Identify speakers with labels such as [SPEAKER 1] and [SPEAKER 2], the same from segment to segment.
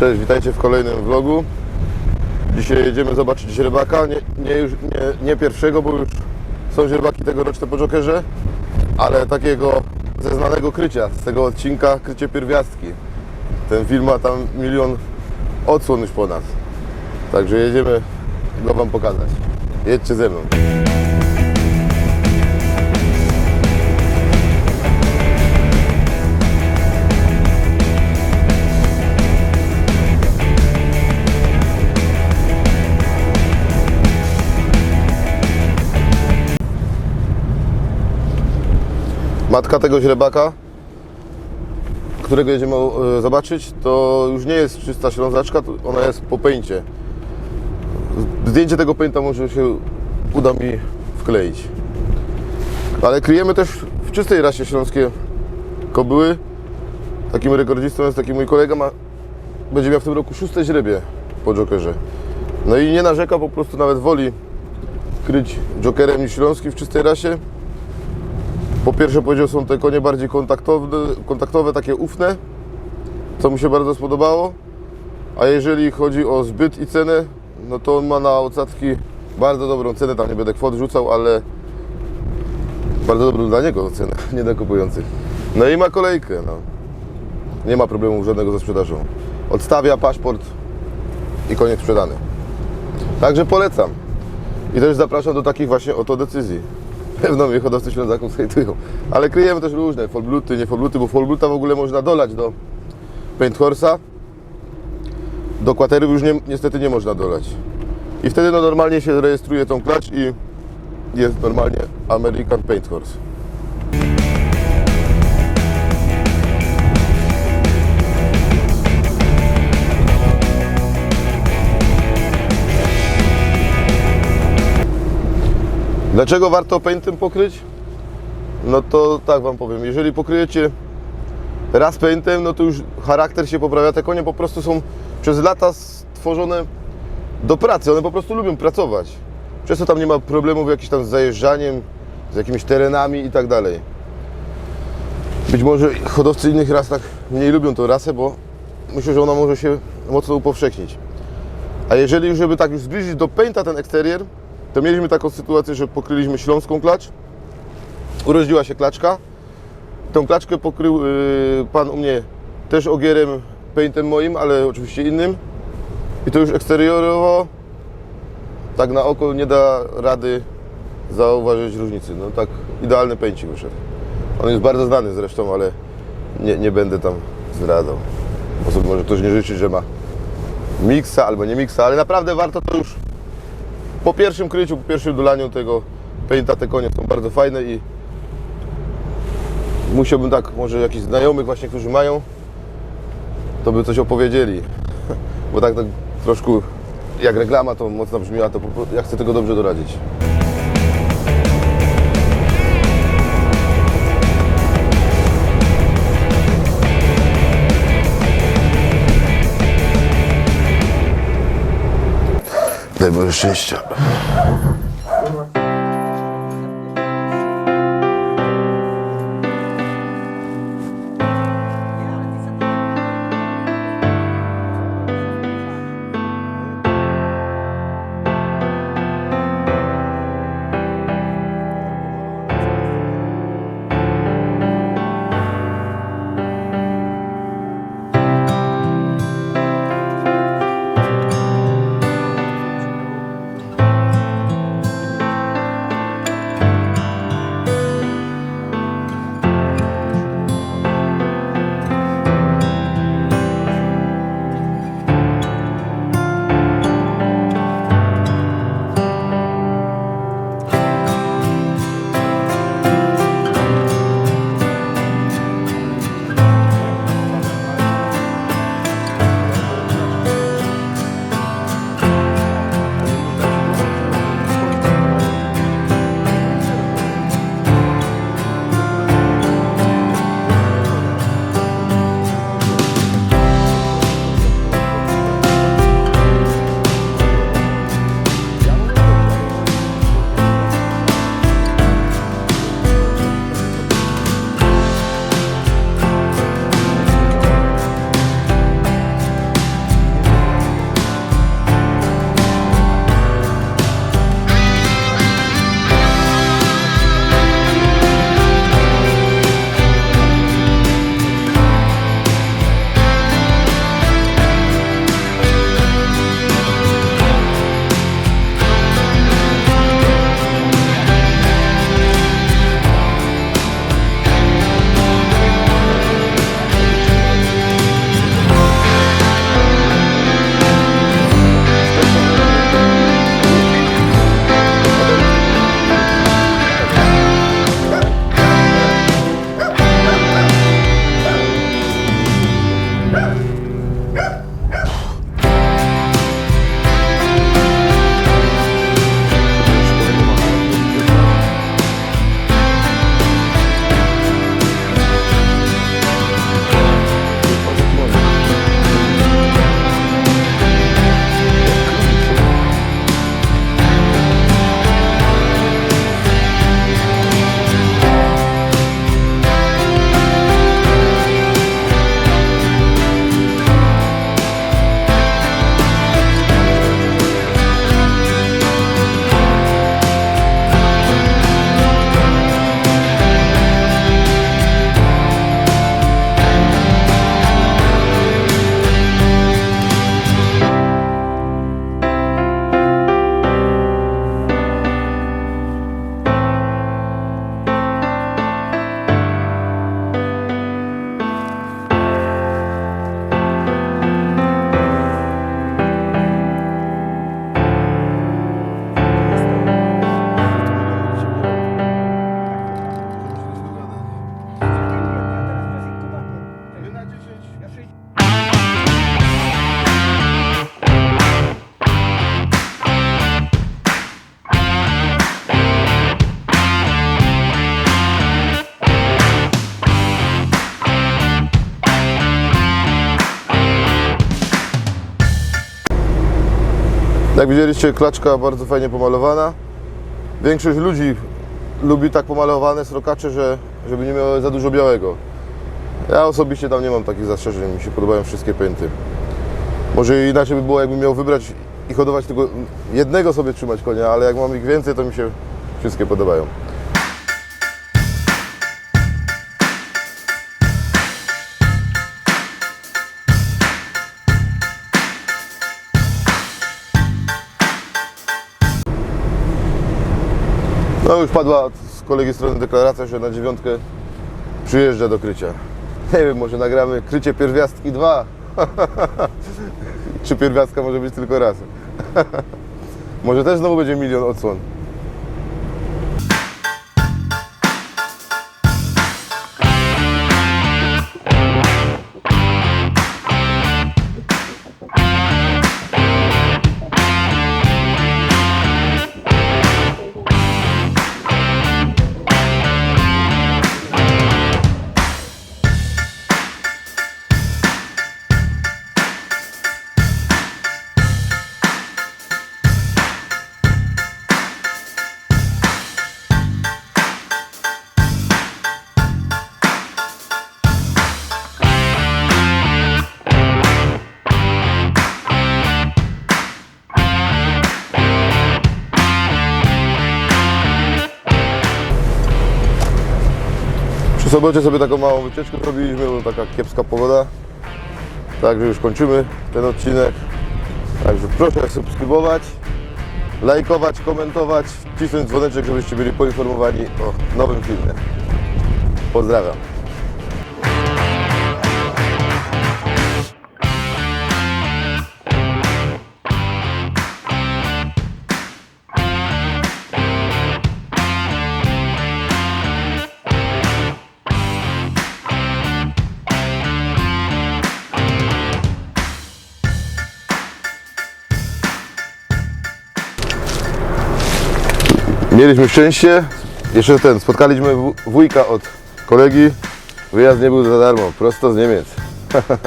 [SPEAKER 1] Cześć, witajcie w kolejnym vlogu. Dzisiaj jedziemy zobaczyć źrebaka. Nie, nie, już, nie, nie pierwszego, bo już są źrebaki tegoroczne po Jokerze, ale takiego ze znanego krycia, z tego odcinka Krycie Pierwiastki. Ten film ma tam milion odsłon już po nas. Także jedziemy go Wam pokazać. Jedźcie ze mną. Matka tego źrebaka, którego jedziemy e, zobaczyć, to już nie jest czysta ślązaczka, ona jest po pęcie. Zdjęcie tego pęta może się uda mi wkleić. Ale kryjemy też w czystej rasie śląskie kobyły. Takim rekordzistą jest taki mój kolega, ma, będzie miał w tym roku szóste źrebie po Jokerze. No i nie narzeka, po prostu nawet woli kryć Jokerem niż śląski w czystej rasie. Po pierwsze powiedział, są te konie bardziej kontaktowe, kontaktowe, takie ufne, co mu się bardzo spodobało. A jeżeli chodzi o zbyt i cenę, no to on ma na odsadzki bardzo dobrą cenę, tam nie będę kwot rzucał, ale bardzo dobrą dla niego cenę, nie dla kupujących. No i ma kolejkę, no. Nie ma problemu żadnego ze sprzedażą. Odstawia paszport i koniec sprzedany. Także polecam. I też zapraszam do takich właśnie oto decyzji. Pewno mnie hodowcy ślązaków zhejtują. Ale kryjemy też różne, folbluty, nie folbluty, bo folbluta w ogóle można dolać do paint horse'a. Do kwatery już nie, niestety nie można dolać. I wtedy no, normalnie się rejestruje tą klacz i jest normalnie American Paint Horse. Dlaczego warto paintem pokryć? No to tak Wam powiem, jeżeli pokryjecie raz paintem, no to już charakter się poprawia. Te konie po prostu są przez lata stworzone do pracy, one po prostu lubią pracować. Przez to tam nie ma problemów jakichś tam z zajeżdżaniem, z jakimiś terenami i tak dalej. Być może hodowcy innych ras tak mniej lubią tą rasę, bo myślę, że ona może się mocno upowszechnić. A jeżeli już, żeby tak już zbliżyć do painta ten eksterier, to mieliśmy taką sytuację, że pokryliśmy śląską klacz. Urodziła się klaczka. Tą klaczkę pokrył yy, pan u mnie też ogierem, paintem moim, ale oczywiście innym. I to już eksteriorowo, tak na oko nie da rady zauważyć różnicy. No tak idealny paincik wyszedł. On jest bardzo znany zresztą, ale nie, nie będę tam zdradzał. Bo może ktoś nie życzyć, że ma miksa albo nie miksa, ale naprawdę warto to już po pierwszym kryciu, po pierwszym dolaniu tego painta te konie są bardzo fajne i musiałbym tak, może jakichś znajomych właśnie, którzy mają, to by coś opowiedzieli. Bo tak, tak troszkę jak reklama to mocno brzmiała, to ja chcę tego dobrze doradzić. Szczęścia. Jak widzieliście, klaczka bardzo fajnie pomalowana. Większość ludzi lubi tak pomalowane srokacze, że, żeby nie miały za dużo białego. Ja osobiście tam nie mam takich zastrzeżeń, mi się podobają wszystkie pęty. Może inaczej by było, jakbym miał wybrać i hodować tylko jednego sobie trzymać konia, ale jak mam ich więcej, to mi się wszystkie podobają. No już padła z kolegi strony deklaracja, że na dziewiątkę przyjeżdża do krycia. Nie wiem, może nagramy krycie pierwiastki 2. Czy pierwiastka może być tylko raz? może też znowu będzie milion odsłon. Przy sobocie sobie taką małą wycieczkę zrobiliśmy, bo taka kiepska pogoda. Także już kończymy ten odcinek. Także proszę subskrybować, lajkować, komentować, wcisnąć dzwoneczek, żebyście byli poinformowani o nowym filmie. Pozdrawiam. Mieliśmy szczęście, jeszcze ten, spotkaliśmy wujka od kolegi. Wyjazd nie był za darmo, prosto z Niemiec.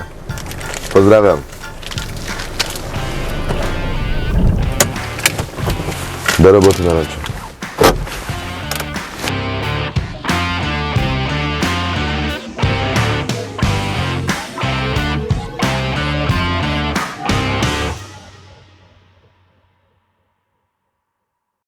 [SPEAKER 1] Pozdrawiam. Do roboty na meczu.